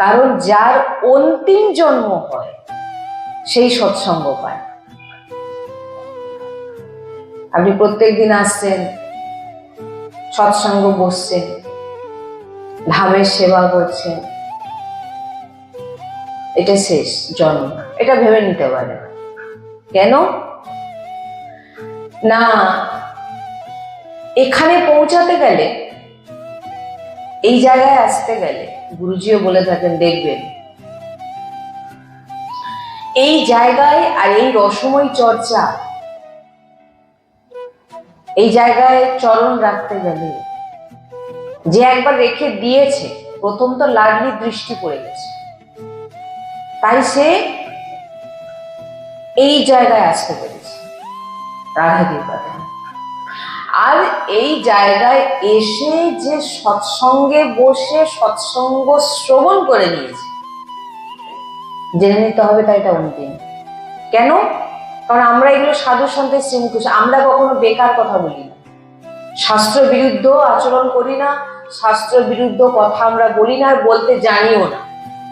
কারণ যার অন্তিম জন্ম হয়, সেই সৎসঙ্গ পায় আপনি প্রত্যেক দিন আসছেন, সৎসঙ্গ বসছেন, ধামের সেবা করছেন, এটা শেষ, জন্ম এটা ভেবে নিতে পারে কেন? না, এখানে পৌঁছাতে গেলে, এই জায়গায় আসতে গেলে গুরুজিও বলে থাকেন, দেখবেন। এই জায়গায় আর এই রসময় চর্চা, এই জায়গায় চরণ রাখতে গেলে, যে একবার রেখে দিয়েছে, প্রথম তো লাডলি দৃষ্টি পড়ে গেছে। তাই সে এই জায়গায় আসতে পেরেছে রাধা কৃপাতে আর এই জায়গায় এসে যে সৎসঙ্গে বসে সৎসঙ্গ শ্রবণ করে নিয়েছে। জেনে নিতে হবে তাই এটা অন্তিম। কেন? কারণ আমরা এগুলো সাধু সন্তের শ্রীমুখোশ আমরা কখনো বেকার কথা বলি না। শাস্ত্র বিরুদ্ধ আচরণ করি না, শাস্ত্র বিরুদ্ধ কথা আমরা বলি না আর বলতে জানিও না।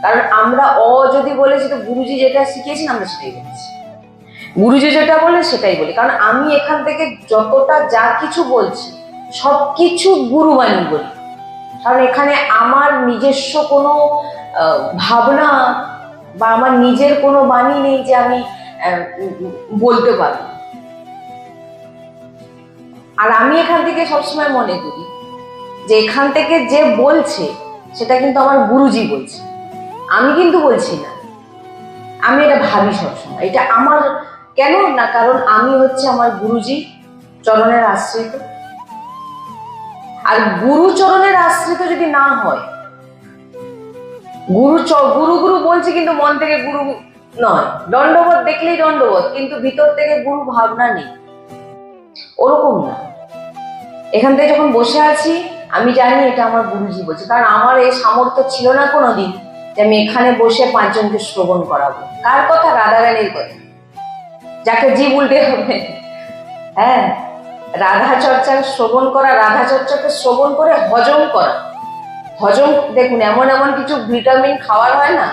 কারণ আমরা অ যদি বলেছি তো গুরুজি যেটা শিখিয়েছেন, আমরা সেটাই বলেছি। গুরুজি যেটা বলে সেটাই বলি। কারণ আমি এখান থেকে যতটা যা কিছু বলছি সব কিছু গুরুবাণী বলি। কারণ এখানে আমার নিজস্ব কোনো ভাবনা বা আমার নিজের কোনো বাণী নেই যে আমি বলতে পারব। আর আমি এখান থেকে সবসময় মনে করি যে এখান থেকে যে বলছে, সেটা কিন্তু আমার গুরুজি বলছে। আমি কিন্তু বলছি না। আমি এটা ভাবি সবসময়। এটা আমার কেন? না কারণ আমি হচ্ছে আমার গুরুজি চরণের আশ্রিত। আর গুরু চরণের আশ্রিত যদি না হয়, গুরু গুরু গুরু বলছে কিন্তু মন থেকে গুরু নয়। দণ্ডবোধ দেখলেই দণ্ডবোধ, কিন্তু ভিতর থেকে গুরু ভাবনা নেই। ওরকম না। এখান থেকে যখন বসে আছি, আমি জানি এটা আমার গুরুজি বলছে, কারণ আমার এই সামর্থ্য ছিল না কোনোদিন যে আমি এখানে বসে পাঁচজনকে শ্রবণ করাবো। কার কথা? রাধারানীর কথা। যাকে জীব উল্টে হবে। হ্যাঁ রাধা চর্চার শ্রবণ করা রাধা চর্চাকে শ্রবণ করে হজম করা। হজম দেখুন এমন এমন কিছু ভিটামিন খাওয়ার হয় না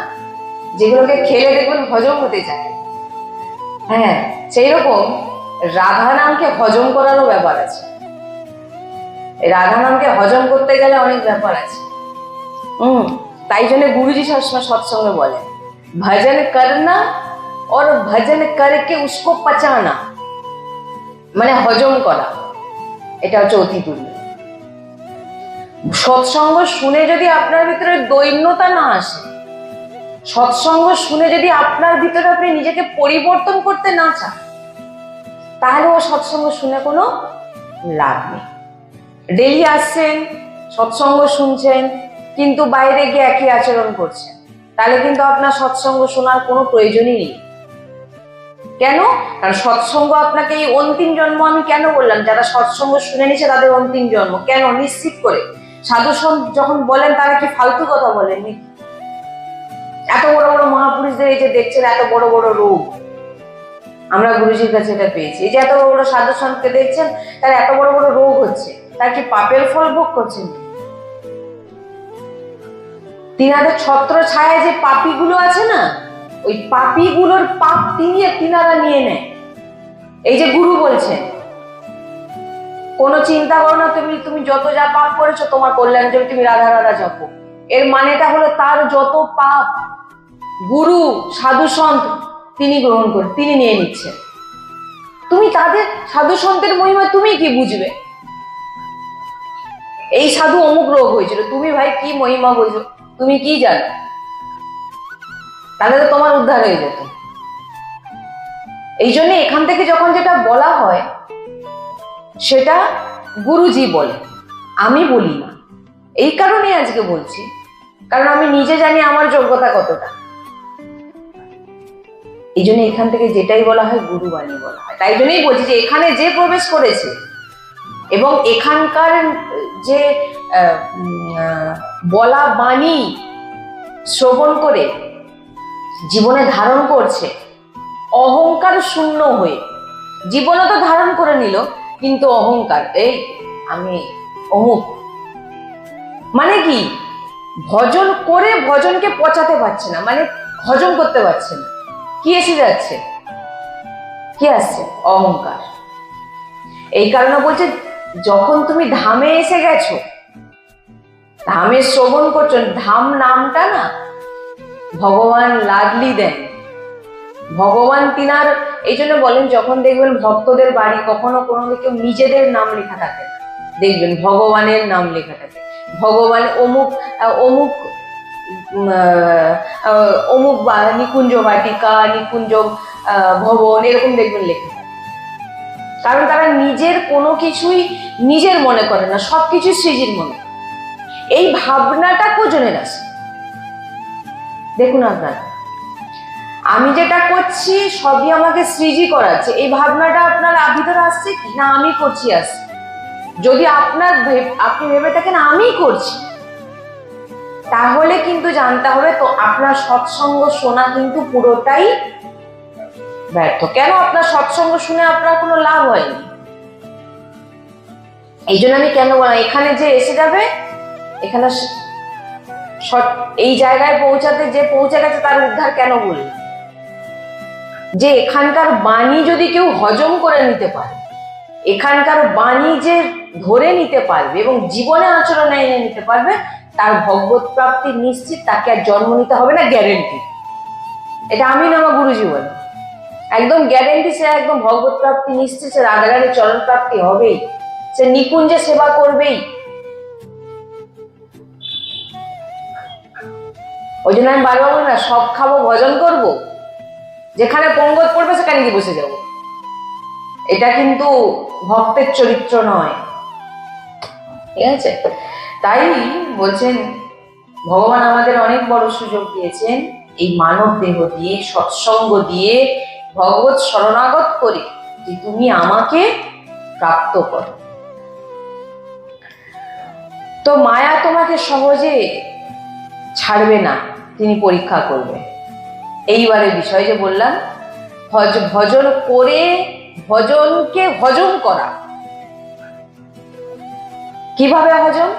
যেগুলোকে খেলে দেখবেন হজম হতে চায় হ্যাঁ সেই রকম রাধা নামকে হজম করারও ব্যাপার আছে। রাধা নামকে হজম করতে গেলে অনেক ব্যাপার আছে। হুম। তাই জন্য গুরুজি সবসময় সৎসঙ্গে বলে ভজন করনা और ভজন করকে উসকো পচানা মানে হজম করা এটা হচ্ছে অতি তুল্য সৎসঙ্গ শুনে যদি আপনার ভিতরে দৈন্যতা না আসে, সৎসঙ্গ শুনে যদি আপনার ভিতরে আপনি নিজেকে পরিবর্তন করতে না চান, তাহলে ও সৎসঙ্গ শুনে কোনো লাভ নেই। ডেলি আসছেন, সৎসঙ্গ শুনছেন, কিন্তু বাইরে গিয়ে একই আচরণ করছেন, তাহলে কিন্তু আপনার সৎসঙ্গ শোনার কোনো প্রয়োজনই নেই। কেন? কারণ সৎসঙ্গ আপনাকে এই অন্তিম জন্ম আমি কেন বললাম? যারা সৎসঙ্গ শুনে নিছে তাদের অন্তিম জন্ম। কেন? নিশ্চিত করে। সাধু যখন বলেন তারা কি ফালতু কথা বলেন নাকি? এত বড় বড় মহাপুরুষদের এই যে দেখছেন, এত বড় বড় রোগ। আমরা গুরুজির কাছে এটা পেয়েছি। এই যে এত বড় বড় সাধু সন্তকে দেখছেন, তার এত বড় বড় রোগ হচ্ছে। তার কি পাপের ফল ভোগ করছেন? তিনাদের ছত্র ছায়ায় যে পাপিগুলো আছে না ওই পাপিগুলোর পাপ তিনি তিনারা নিয়ে নেয়। এই যে গুরু বলছেন কোনো চিন্তা করো না, তুমি তুমি যত যা পাপ করেছ, তোমার কল্যাণ জন্য তুমি রাধা রাধা জপো এর মানেটা হলো তার যত পাপ গুরু, সাধু সন্ত তিনি গ্রহণ করে তিনি নিয়ে নিচ্ছেন তুমি তাদের সাধু সন্তের মহিমা তুমি কি বুঝবে? এই সাধু অমুক রোগ হয়েছিল। তুমি ভাই কি মহিমা বুঝো তুমি কি জানো? তাহলে তো তোমার উদ্ধার হয়ে যেত। এই জন্য এখান থেকে যখন যেটা বলা হয়, সেটা গুরুজি বলে। আমি বলি না। এই কারণে আজকে বলছি। কারণ আমি নিজে জানি আমার যোগ্যতা কতটা। এই জন্য এখান থেকে যেটাই বলা হয়, গুরুবাণী বলা হয়। তাই জন্যই বলছি যে এখানে যে প্রবেশ করেছে, এবং এখানকার যে বলা বাণী শ্রবণ করে জীবনে ধারণ করছে। অহংকার শূন্য হয়ে। জীবনে তো ধারণ করে নিল, কিন্তু অহংকার, এই আমি অমুক। মানে কি? ভজন করে ভজনকে পচাতে পারছে না মানে হজম করতে পারছে না। কি এসে যাচ্ছে? কি আসছে? অহংকার। এই কারণে বলছে, যখন তুমি ধামে এসে গেছো, ধামে শ্রবণ করছ, ধাম নামটা না ভগবান লাডলি দেন ভগবান তিনার এই জন্য বলেন, যখন দেখবেন ভক্তদের বাড়ি কখনো কোনো কেউ নিজেদের নাম লেখা থাকে। দেখবেন ভগবানের নাম লেখা থাকে ভগবান অমুক অমুক অমুক নিকুঞ্জ বাটিকা, নিকুঞ্জ ভবন, এরকম দেখবেন লেখা কারণ তারা নিজের কোনো কিছুই নিজের মনে করে না সবকিছু সৃজির মনে। এই ভাবনাটা কোজনের আছে দেখুন আপনারা, আমি যেটা করছি সবই আমাকে সৃজি করাচ্ছে। এই ভাবনাটা আপনার ভিতরে আসছে কি? না, আমি করছি আসছে। যদি আপনার আপনি ভেবে থাকেন আমি করছি, তাহলে কিন্তু জানতে হবে তো আপনার সৎসঙ্গ শোনা কিন্তু পুরোটাই ব্যর্থ। কেন আপনার সৎসঙ্গ শুনে আপনার কোনো লাভ হয়নি? এই জন্য আমি কেন এখানে যে এসে যাবে, এখানে এই জায়গায় পৌঁছাতে যে পৌঁছে গেছে তার উদ্ধার কেন বললাম যে এখানকার বাণী যদি কেউ হজম করে নিতে পারে, এখানকার বাণী যে ধরে নিতে পারবে এবং জীবনে আচরণে এনে নিতে পারবে, তার ভগবত প্রাপ্তি নিশ্চিত, তাকে আর জন্ম নিতে হবে না গ্যারেন্টি এটা আমি না আমার গুরুজি বলে। একদম গ্যারেন্টি সে, একদম ভগবত প্রাপ্তি নিশ্চিত, সে রাধারানীর চরণ প্রাপ্তি হবেই। সে নিকুঞ্জে সেবা করবেই। ওই জন্য আমি বারবার বলি না, সব খাব, ভজন করব। যেখানে পঙ্গত পড়বে সেখানে গিয়ে বসে যাব। এটা কিন্তু ভক্তের চরিত্র নয়। ঠিক আছে? তাই বলছেন, ভগবান আমাদের অনেক বড় সুযোগ দিয়েছেন এই মানব দেহ দিয়ে, সৎসঙ্গ দিয়ে ভগবত শরণাগত করে যে তুমি আমাকে প্রাপ্ত করো। তো মায়া তোমাকে সহজে ছাড়বে না। তিনি পরীক্ষা করবে এইবারে বিষয় যে বললাম, ভজ, ভজন করে ভজনকে হজম করা। কীভাবে হজম?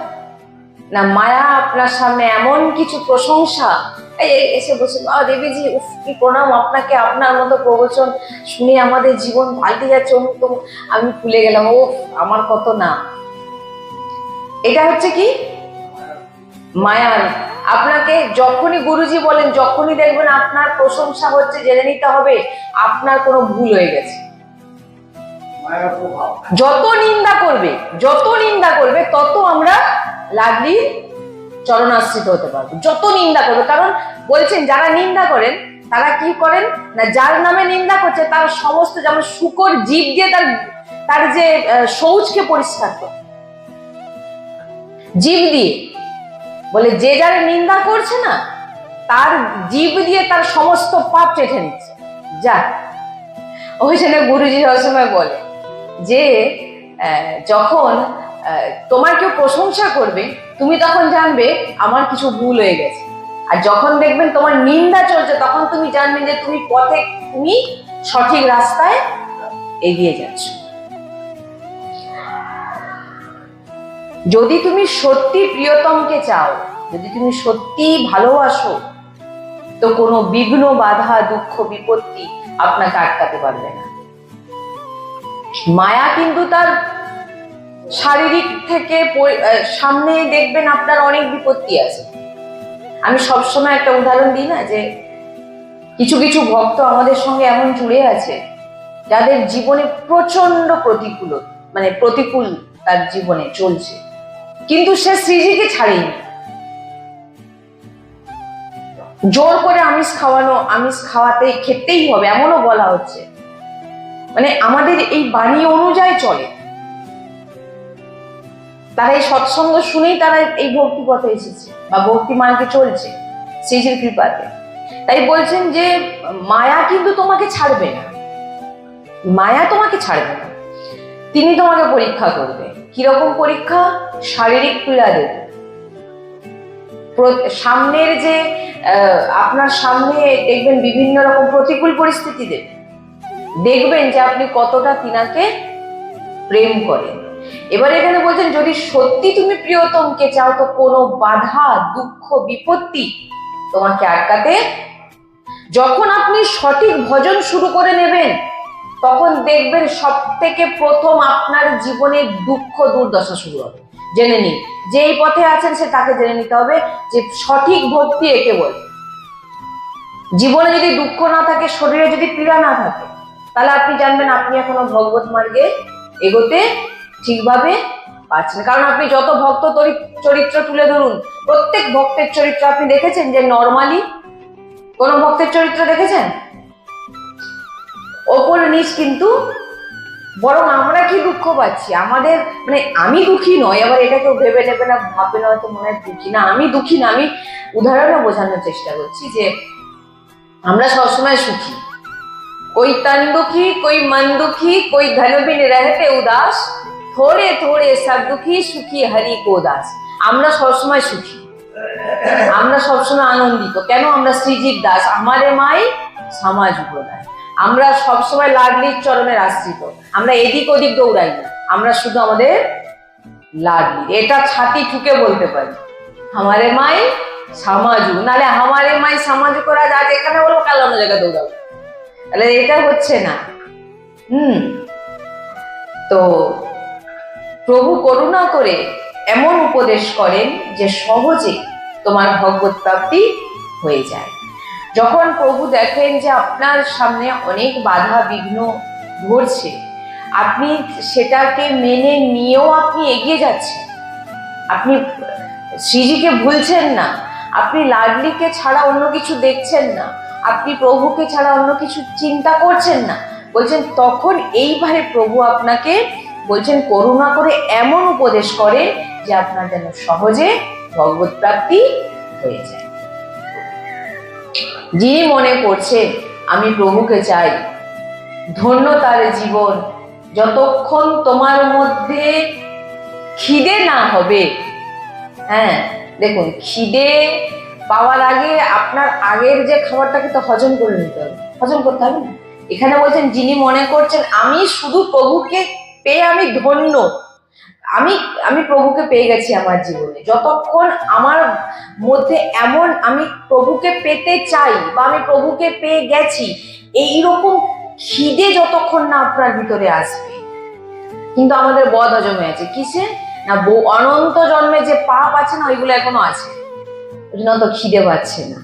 না, মায়া আপনার সামনে এমন কিছু প্রশংসা। এসে বসে আ দেবীজি, উফ, কি প্রণাম আপনাকে, আপনার মতো প্রবচন শুনে আমাদের জীবন পাল্টে যাচ্ছে, অমুক আমি ভুলে গেলাম ও আমার কত না। এটা হচ্ছে কি? মায়ার আপনাকে যখনই গুরুজি বলেন যখনই দেখবেন আপনার প্রশংসা হচ্ছে জেনে নিতে হবে আপনার কোনো ভুল হয়ে গেছে। যত নিন্দা করবে যত নিন্দা করবে তত আমরা লাগলি চরণাশ্রিত হতে পারব। যত নিন্দা করবে কারণ বলছেন যারা নিন্দা করেন তারা কি করেন? না যার নামে নিন্দা করছে তার সমস্ত যেমন শুকর জীব দিয়ে তার তার যে শৌচকে পরিষ্কার করে জীব দিয়ে বলে যে যারা নিন্দা করছে না, তার জীব দিয়ে তার সমস্ত পাপ চেঠে নিচ্ছে। যা, ওই জন্য গুরুজি সবসময় বলে যে যখন তোমার কেউ প্রশংসা করবে, তুমি তখন জানবে আমার কিছু ভুল হয়ে গেছে। আর যখন দেখবেন তোমার নিন্দা চলছে, তখন তুমি জানবে যে তুমি পথে, তুমি সঠিক রাস্তায় এগিয়ে যাচ্ছ। যদি তুমি সত্যি প্রিয়তমকে চাও, যদি তুমি সত্যি ভালোবাসো, তো কোনো বিঘ্ন, বাধা, দুঃখ, বিপত্তি আপনাকে আটকাতে পারবে না। মায়া কিন্তু তার শারীরিক থেকে সামনে দেখবেন আপনার অনেক বিপত্তি আছে। আমি সবসময় একটা উদাহরণ দিই না যে, কিছু কিছু ভক্ত আমাদের সঙ্গে এমন জুড়ে আছে, যাদের জীবনে প্রচণ্ড প্রতিকূল মানে প্রতিকূল তার জীবনে চলছে। কিন্তু সে শ্রীজিকে ছাড়েনি। জোর করে আমিষ খাওয়ানো, আমিষ খাওয়াতে খেতেই হবে, এমনও বলা হচ্ছে। মানে আমাদের এই বাণী অনুযায়ী চলে। তারা এই সৎসঙ্গ শুনেই তারা এই ভক্তি পথে এসেছে, বা ভক্তি মার্গে চলছে শ্রীজির কৃপাতে। তাই বলছেন যে, মায়া কিন্তু তোমাকে ছাড়বে না। মায়া তোমাকে ছাড়বে না। তিনি তোমাকে পরীক্ষা করবে। কীরকম পরীক্ষা? শারীরিক পীড়া দেবে। সামনের যে আপনার সামনে দেখবেন বিভিন্ন রকম প্রতিকূল পরিস্থিতি দেবে। দেখবেন যে আপনি কতটা তিনাকে প্রেম করেন। এবার এখানে বলছেন, যদি সত্যি তুমি প্রিয়তমকে চাও, তো কোনো বাধা, দুঃখ, বিপত্তি তোমাকে আটকাতে? যখন আপনি সঠিক ভজন শুরু করে নেবেন তখন দেখবেন সব থেকে প্রথম আপনার জীবনে দুঃখ দুর্দশা শুরু হবে। জেনে নিন। যেই পথে আছেন সে তাকে জেনে নিতে হবে যে সঠিক ভক্তি একে বলে। জীবনে যদি দুঃখ না থাকে, শরীরে যদি পীড়া না থাকে, তাহলে আপনি জানবেন আপনি এখনও ভগবত মার্গে এগোতে ঠিকভাবে পারছেন কারণ আপনি যত ভক্ত চরিত্র তুলে ধরুন, প্রত্যেক ভক্তের চরিত্র আপনি দেখেছেন যে নর্মালি কোন ভক্তের চরিত্র দেখেছেন? ওপর নিচ কিন্তু, বরং আমরা কি দুঃখ পাচ্ছি? আমাদের মানে আমি দুঃখী নই আবার এটা কেউ ভেবে নেবে না, ভাববে না, হয়তো মনে হয় দুঃখী। না, আমি দুঃখী না, আমি উদাহরণে বোঝানোর চেষ্টা করছি যে আমরা সবসময় সুখী। কই তান দুঃখী, কই মন দুঃখী, কই ধনবিন রহতে উদাস, থোড়ে থোড়ে সব দুঃখী, সুখী হরি কো দাস। আমরা সবসময় সুখী। আমরা সবসময় আনন্দিত। কেন? আমরা শ্রীজিৎ দাস। আমারে মাই সমাজ উপদায় আমরা সবসময় লাডলির চরণের আশ্রিত। আমরা এদিক ওদিক দৌড়াই না। আমরা শুধু আমাদের লাডলি এটা ছাতি ঠুকে বলতে পারি। আমারে মাই সামাজু। নালে আমারে মাই সামাজু করা আজ এখানে বলব কাল অন্য জায়গায় দৌড়াবো। তাহলে এটা হচ্ছে না। হুম। তো প্রভু করুণা করে এমন উপদেশ করেন যে সহজে তোমার ভগবত প্রাপ্তি হয়ে যায়। যখন প্রভু দেখেন যে আপনার সামনে অনেক বাধা বিঘ্ন ঘটছে, আপনি সেটাকে মেনে নিয়েও আপনি এগিয়ে যাচ্ছেন। আপনি শ্রীজিকে ভুলছেন না, আপনি লাডলিকে ছাড়া অন্য কিছু দেখছেন না, আপনি প্রভুকে ছাড়া অন্য কিছু চিন্তা করছেন না। বলছেন, তখন এইবারে প্রভু আপনাকে বলছেন, করুণা করে এমন উপদেশ করে যে আপনার যেন সহজে ভগবত প্রাপ্তি হয়ে যায়। যিনি মনে করছে, আমি প্রভুকে চাই। ধন্য তার জীবন, যতক্ষণ তোমার মধ্যে খিদে না হবে। হ্যাঁ দেখুন, খিদে পাওয়ার আগে আপনার আগের যে খাবারটাকে তো হজম করে নিতে হবে। হজম করতে হবে না। এখানে বলছেন, যিনি মনে করছেন, আমি শুধু প্রভুকে পেয়ে আমি ধন্য। আমি আমি প্রভুকে পেয়ে গেছি আমার জীবনে। যতক্ষণ আমার মধ্যে এমন আমি প্রভুকে পেতে চাই বা আমি প্রভুকে পেয়ে গেছি, এইরকম খিদে যতক্ষণ না আপনার ভিতরে আসবে। কিন্তু আমাদের বদ হজমে আছে। কিসে? না অনন্ত জন্মে যে পাপ আছে না, ওইগুলো এখনও আছে। জন্য তো খিদে পাচ্ছে না।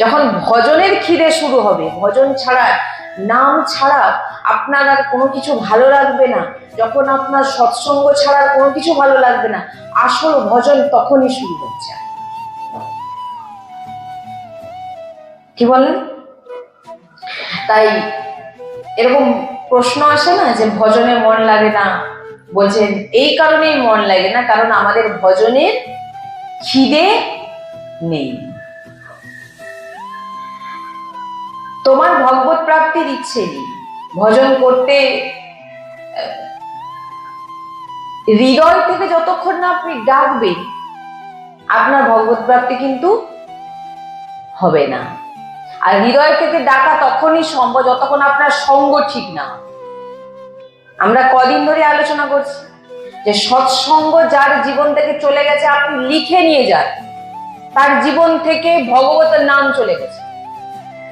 যখন ভজনের খিদে শুরু হবে, ভজন ছাড়া, নাম ছাড়া আপনার আর কোনো কিছু ভালো লাগবে না। যখন আপনার সৎসঙ্গ ছাড়া আর কোনো কিছু ভালো লাগবে না। আসল ভজন তখনই শুরু হচ্ছে। কি বলেন তাই এরকম প্রশ্ন আসে না যে ভজনে মন লাগে না? বলছেন, এই কারণেই মন লাগে না, কারণ আমাদের ভজনের খিদে নেই। তোমার ভগবত প্রাপ্তির ইচ্ছে নেই। ভজন করতে হৃদয় থেকে যতক্ষণ না আপনি ডাকবেন, আপনার ভগবত প্রাপ্তি কিন্তু হবে না। আর হৃদয় থেকে ডাকা তখনই সম্ভব যতক্ষণ আপনার সঙ্গ ঠিক না। আমরা কদিন ধরে আলোচনা করছি যে সৎসঙ্গ যার জীবন থেকে চলে গেছে, আপনি লিখে নিয়ে যান। তার জীবন থেকে ভগবতের নাম চলে গেছে।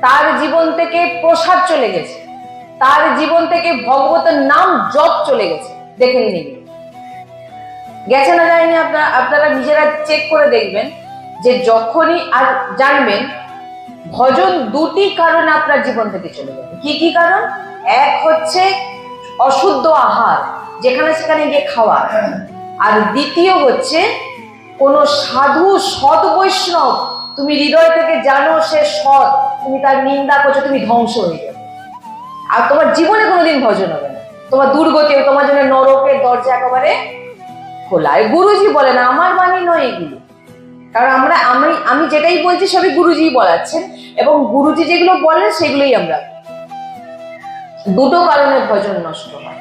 তার জীবন থেকে প্রসাদ চলে গেছে। তার জীবন থেকে ভগবতের নাম জপ চলে গেছে। দেখে নিন গেছে না যায়নি আপনারা আপনারা নিজেরা চেক করে দেখবেন যে যখনই আর জানবেন, ভজন দুটি কারণে আপনার জীবন থেকে চলে যাবে কি কি কারণ? এক হচ্ছে অশুদ্ধ আহার, যেখানে সেখানে গিয়ে খাওয়া। আর দ্বিতীয় হচ্ছে কোনো সাধু সৎ বৈষ্ণব, তুমি হৃদয় থেকে জানো সে সৎ, তুমি তার নিন্দা করছ, তুমি ধ্বংস হয়ে যাবে। আর তোমার জীবনে কোনোদিন ভজন হবে না। তোমার দুর্গতি তোমার জন্য নরকের দরজা একেবারে খোলা। গুরুজি বলে না, আমার বাণী নয় এগুলো। কারণ আমরা, আমি আমি যেটাই বলছি সবই গুরুজি বলাচ্ছেন এবং গুরুজি যেগুলো বলেন সেগুলোই আমরা। দুটো কারণে ভজন নষ্ট হয়।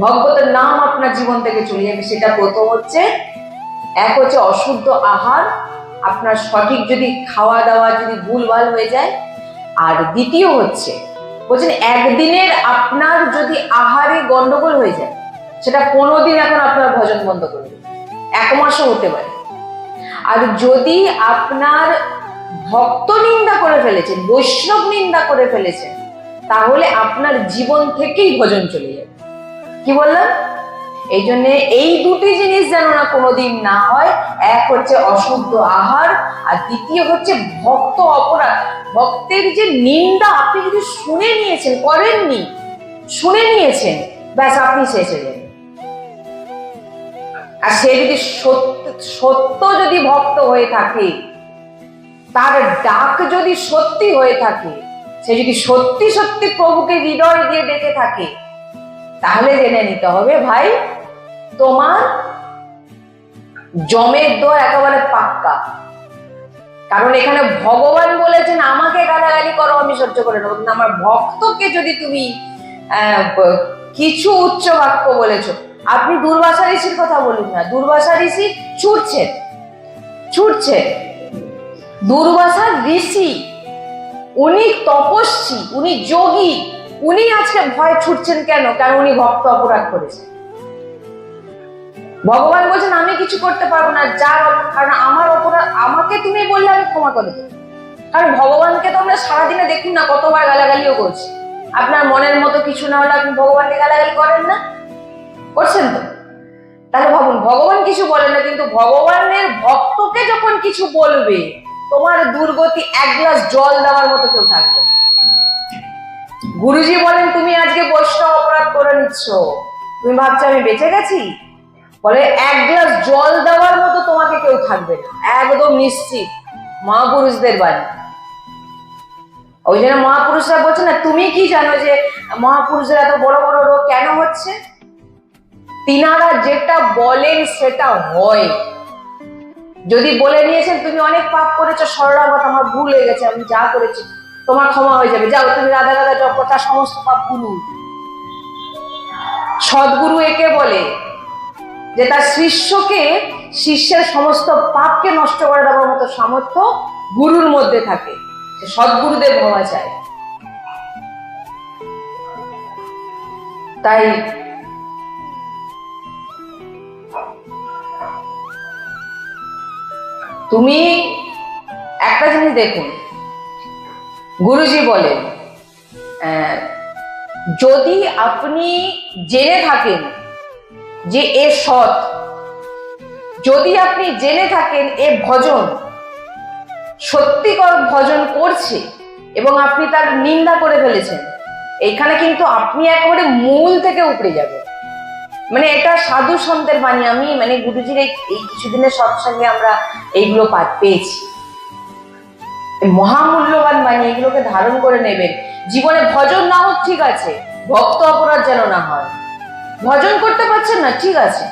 ভগবতের নাম আপনার জীবন থেকে চলে যাবে। সেটা প্রথম হচ্ছে, এক হচ্ছে অশুদ্ধ আহার। আপনার সঠিক যদি খাওয়া দাওয়া, যদি ভুলভাল হয়ে যায়। আর দ্বিতীয় হচ্ছে বলছেন, একদিনের আপনার যদি আহারে গন্ডগোল হয়ে যায়, সেটা কোনো দিন এখন আপনার ভজন বন্ধ করবে এক মাসও হতে পারে। আর যদি আপনার ভক্ত নিন্দা করে ফেলেছেন, বৈষ্ণব নিন্দা করে ফেলেছেন, তাহলে আপনার জীবন থেকেই ভজন চলে যাবে। কি বললাম? এই জন্য এই দুটি জিনিস যেন না কোনোদিন না হয়। এক হচ্ছে অশুদ্ধ আহার, আর দ্বিতীয় হচ্ছে ভক্ত অপরাধ। ভক্তের যে নিন্দা, আপনি যদি শুনে নিয়েছেন, করেননি, শুনে নিয়েছেন, ব্যাস আপনি শেষ যাবেন। আর সে যদি সত্য সত্য যদি ভক্ত হয়ে থাকে, তার ডাক যদি সত্যি হয়ে থাকে, সে যদি সত্যি সত্যি প্রভুকে হৃদয় দিয়ে ডেকে থাকে, তাহলে জেনে নিতে হবে, ভাই তোমার জমের দো একেবারে পাক্কা। কারণ এখানে ভগবান বলেছেন, আমাকে গালাগালি করো, আমি সহ্য করে নেব। আমার ভক্তকে যদি তুমি কিছু উচ্চ বাক্য বলেছ, আপনি দুর্বাসা ঋষির কথা বলুন না। দুর্বাসা ঋষি ছুটছেন ছুটছে। দুর্বাসা ঋষি, উনি তপস্বী, উনি যোগী, উনি আজকে ভয় ছুটছেন কেন? কারণ উনি ভক্ত অপরাধ করেছেন। ভগবান বলছেন, আমি কিছু করতে পারব না, যার কারণ আমার অপরাধ আমাকে তুমি বললে আমি ক্ষমা করে দেবো। কারণ ভগবানকে তো আমরা সারাদিনে দেখুন না, কতবার গালাগালিও করছি। আপনার মনের মতো কিছু না হলে আপনি ভগবানকে গালাগালি করেন না। করছেন তো? তাহলে ভাবুন, ভগবান কিছু বলেন না, কিন্তু ভগবানের ভক্তকে যখন কিছু বলবে, তোমার দুর্গতি এক গ্লাস জল দেওয়ার মতো কেউ থাকবে। গুরুজি বলেন, তুমি আজকে বৈষ্ণব অপরাধ করে নিচ্ছ। তুমি ভাবছ আমি বেঁচে গেছি? বলে এক গ্লাস জল দেওয়ার মতো তোমাকে কেউ থাকবে না। একদম নিশ্চিত। মহাপুরুষদের বাণী ওই জন্য মহাপুরুষরা বলছে, না, তুমি কি জানো যে মহাপুরুষের এত বড় বড় রোগ কেন হচ্ছে? তিনারা যেটা বলেন সেটা হয়। যদি বলে নিয়েছেন, তুমি অনেক পাপ করেছ সরলাগত আমার ভুল হয়ে গেছে, আমি যা করেছি, তোমার ক্ষমা হয়ে যাবে। যাও, তুমি রাধা রাধা জপ তার সমস্ত পাপ গুরু সদ্গুরু একে বলে যে তার শিষ্যকে শিষ্যের সমস্ত পাপকে নষ্ট করে দেওয়ার মতো সামর্থ্য গুরুর মধ্যে থাকে। সদ্গুরুদেব হওয়া চায় তাই তুমি একটা জিনিস দেখুন। গুরুজি বলেন যদি আপনি জেনে থাকেন যে এ সৎ। যদি আপনি জেনে থাকেন এ ভজন, সত্যিকর ভজন করছে এবং আপনি তার নিন্দা করে ফেলেছেন এখানে কিন্তু আপনি একেবারে মূল থেকে উপড়ে যাবেন। মানে এটা সাধু সন্তের বাণী, আমি মানে গুরুজির এই কিছুদিনের সৎসঙ্গে আমরা এইগুলো পেয়েছি। মহামূল্যবান বাণী, এগুলোকে ধারণ করে নেবেন। জীবনে ভজন না হোক ঠিক আছে, ভক্ত অপরাধ যেন না হয়। ভজন করতে পারছেন না, ঠিক আছে।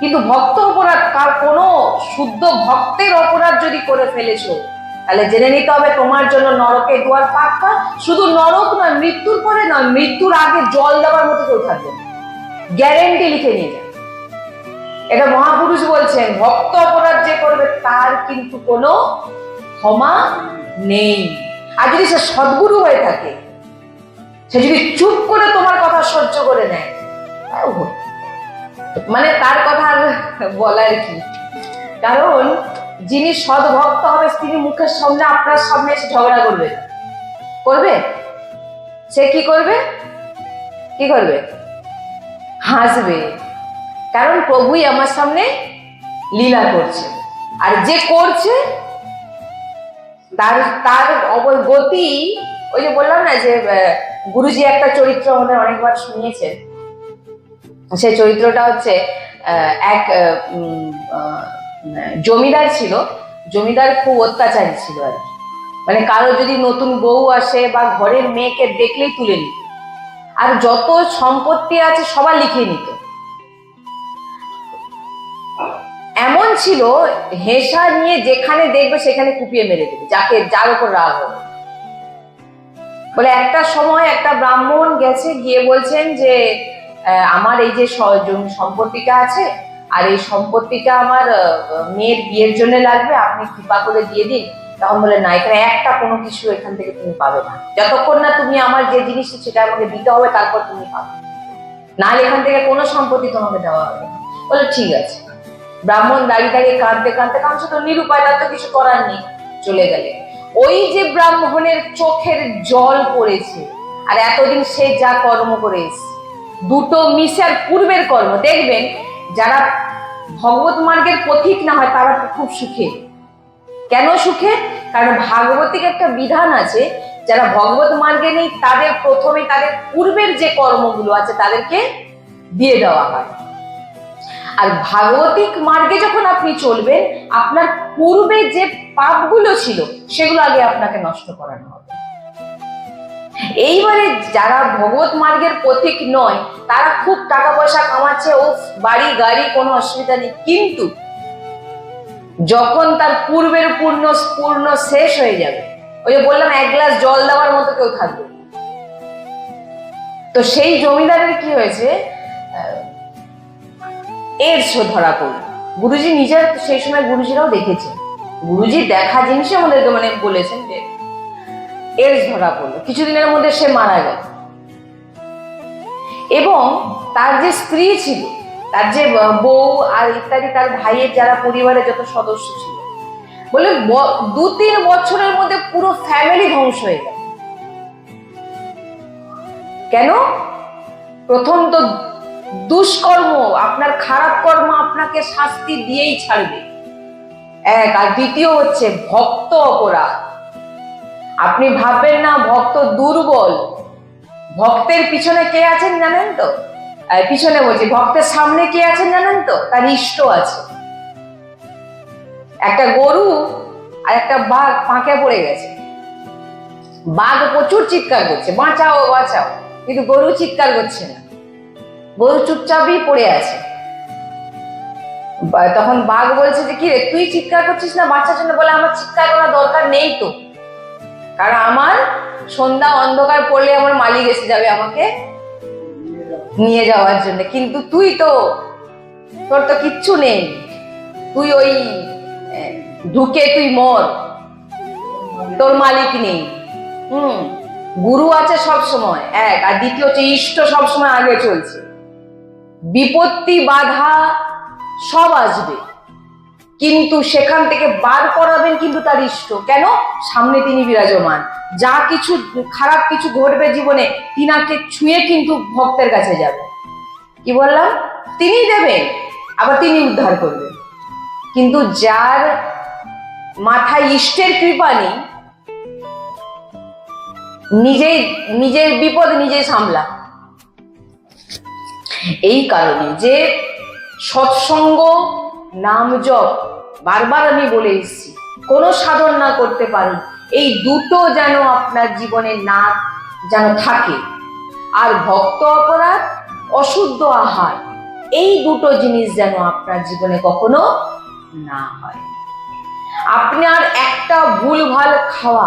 কিন্তু ভক্ত অপরাধ, কার কোনো শুদ্ধ ভক্তের অপরাধ যদি করে ফেলেছো, তাহলে জেনে নিতে হবে তোমার জন্য নরকে দুয়ার পাক্কা শুধু নরক নয়, মৃত্যুর পরে নয়, মৃত্যুর আগে জল দেওয়ার মতো কেউ থাকবে গ্যারেন্টি লিখে নিয়ে যান এটা মহাপুরুষ বলছেন, ভক্ত অপরাধ যে করবে তার কিন্তু কোনো ক্ষমা নেই। আর যদি সে সদ্গুরু হয়ে থাকে, সে যদি চুপ করে তোমার কথা সহ্য করে নেয়। মানে তার কথা আর বলার কি? কারণ যিনি সদ্ভক্ত হবে, তিনি মুখের সামনে, আপনার সামনে এসে ঝগড়া করবে। করবে? সে কি করবে? কি করবে? হাসবে। কারণ প্রভুই আমার সামনে লীলা করছে। আর যে করছে, তার তার গতি, ওই যে বললাম না যে গুরুজি একটা চরিত্র আমাদের অনেকবার শুনিয়েছেন। সেই চরিত্রটা হচ্ছে এক জমিদার ছিল, জমিদার খুব অত্যাচারী ছিল আর মানে কারও যদি নতুন বউ আসে বা ঘরের মেয়েকে দেখলেই তুলে নিত। আর যত সম্পত্তি আছে সবার লিখে নিত। এমন ছিল, হেসা নিয়ে যেখানে দেখবে সেখানে কুপিয়ে মেরে দেবে, যাকে, যার উপর রাগ হবে। বলে একটা সময় একটা ব্রাহ্মণ গেছে, গিয়ে বলছেন যে আমার এই যে সম্পত্তিটা আছে আর এই সম্পত্তিটা আমার মেয়ের বিয়ের জন্য লাগবে আপনি কৃপা করে দিয়ে দিন। তখন বলে না এখানে একটা কোনো কিছু এখান থেকে তুমি পাবে না। যতক্ষণ না তুমি আমার যে জিনিসটা সেটা আমাকে দিতে হবে তারপর তুমি পাবে। নাহলে এখান থেকে কোনো সম্পত্তি তোমাকে দেওয়া হবে বলে ঠিক আছে। ব্রাহ্মণ দাঁড়িয়ে দাঁড়িয়ে কাঁদতে কাঁদতে কাঁদছে তো নিরুপায় তার তো কিছু করার নেই চলে গেলে। ওই যে ব্রাহ্মণের চোখের জল পড়েছে আর এতদিন সে যা কর্ম করে এসেছে, দুটো মিশার পূর্বের কর্ম। দেখবেন, যারা ভগবত মার্গের পথিক না হয়, তারা খুব সুখে। কেন সুখে? কারণ ভাগবতিক একটা বিধান আছে, যারা ভগবত মার্গে নেই, তাদের প্রথমে তাদের পূর্বের যে কর্মগুলো আছে, তাদেরকে দিয়ে দেওয়া হয়। আর ভাগবতিক মার্গে যখন আপনি চলবেন, আপনার পূর্বে যে পাপগুলো ছিল, সেগুলো আগে আপনাকে নষ্ট করানো হবে। এইবারে যারা ভগবত মার্গের পথিক নয়, তারা খুব টাকা পয়সা কামাচ্ছে ও বাড়ি, গাড়ি, কোনো অসুবিধা নেই। কিন্তু যখন তার পূর্বের পূর্ণ পূর্ণ শেষ হয়ে যাবে, ওই যে বললাম, এক গ্লাস জল দেওয়ার মতো কেউ থাকবে তো সেই জমিদারের কি হয়েছে? এডস ধরা পড়ল। গুরুজি নিজের, সেই সময় গুরুজিরাও দেখেছে গুরুজি দেখা জিনিসই আমাদেরকে মানে বলেছেন যে এডস ধরা পড়ল। কিছুদিনের মধ্যে সে মারা গেল। এবং তার যে স্ত্রী ছিল, তার যে বউ আর ইত্যাদি, তার ভাইয়ের যারা পরিবারের যত সদস্য ছিল, বলে দু তিন বছরের মধ্যে পুরো ফ্যামিলি ধ্বংস হয়ে গেল। কেন? প্রথম তো দুষ্কর্ম, আপনার খারাপ কর্ম আপনাকে শাস্তি দিয়েই ছাড়বে। এক, আর দ্বিতীয় হচ্ছে ভক্ত অপরাধ। আপনি ভাববেন না, ভক্ত দুর্বল। ভক্তের পিছনে কে আছেন জানেন তো? পিছনে বলছি, ভক্তের সামনে কে আছেন জানেন তো? তার ইষ্ট আছে। একটা গরু আর একটা বাঘ পাঁকে পড়ে গেছে। বাঘ প্রচুর চিৎকার করছে, বাঁচাও বাঁচাও। কিন্তু গরু চিৎকার করছে না। গরু চুপচাপই পড়ে আছে। তখন বাঘ বলছে যে, কি রে, তুই চিৎকার করছিস না? বাচ্চার জন্য বলে আমার চিৎকার করার দরকার নেই তো। কারণ আমার সন্ধ্যা অন্ধকার পড়লে আমার মালিক এসে যাবে আমাকে নিয়ে যাওয়ার জন্য। কিন্তু তুই তো, তোর তো কিচ্ছু নেই। তুই ওই ঢুকে তুই মর। তোর মালিক নেই। হুম, গুরু আছে সব সময়, এক। আর দ্বিতীয় হচ্ছে ইষ্ট সব সময় আগে চলছে। বিপত্তি, বাধা সব আসবে। কিন্তু সেখান থেকে বার করাবেন কিন্তু তার ইষ্ট। কেন? সামনে তিনি বিরাজমান। যা কিছু খারাপ কিছু ঘটবে জীবনে, তিনাকে ছুঁয়ে কিন্তু ভক্তের কাছে যাবে। কি বললাম? তিনি দেবেন, আবার তিনি উদ্ধার করবেন। কিন্তু যার মাথায় ইষ্টের কৃপা নেই, নিজেই, নিজের বিপদ নিজেই সামলা। এই কারণে যে সৎসঙ্গ, নাম জপ বারবার আমি বলে এসেছি, কোনো সাধন না করতে পারি। এই দুটো যেন আপনার জীবনে না যেন থাকে। আর ভক্ত অপরাধ, অশুদ্ধ আহার, এই দুটো জিনিস যেন আপনার জীবনে কখনো না হয়। আপনার একটা ভুলভাল খাওয়া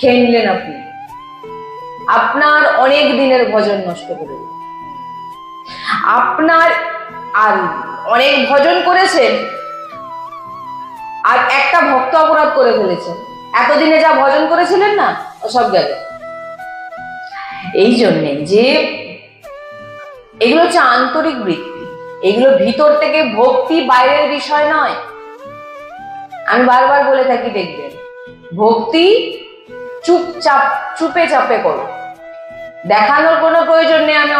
খেয়ে নিলেন আপনি। আপনার অনেক দিনের ভজন নষ্ট করে আপনার আর অনেক ভজন করেছেন আর একটা ভক্ত অপরাধ করে ফেলেছেন এতদিনে যা ভজন করেছিলেন না, সব গেল। এই জন্যে যে এগুলো হচ্ছে আন্তরিক বৃত্তি। এগুলো ভিতর থেকে ভক্তি বাইরের বিষয় নয়। আমি বারবার বলে থাকি, দেখবেন, ভক্তি চুপচাপ, চুপে চাপে করো। দেখানোর কোনো প্রয়োজন নেই, আমি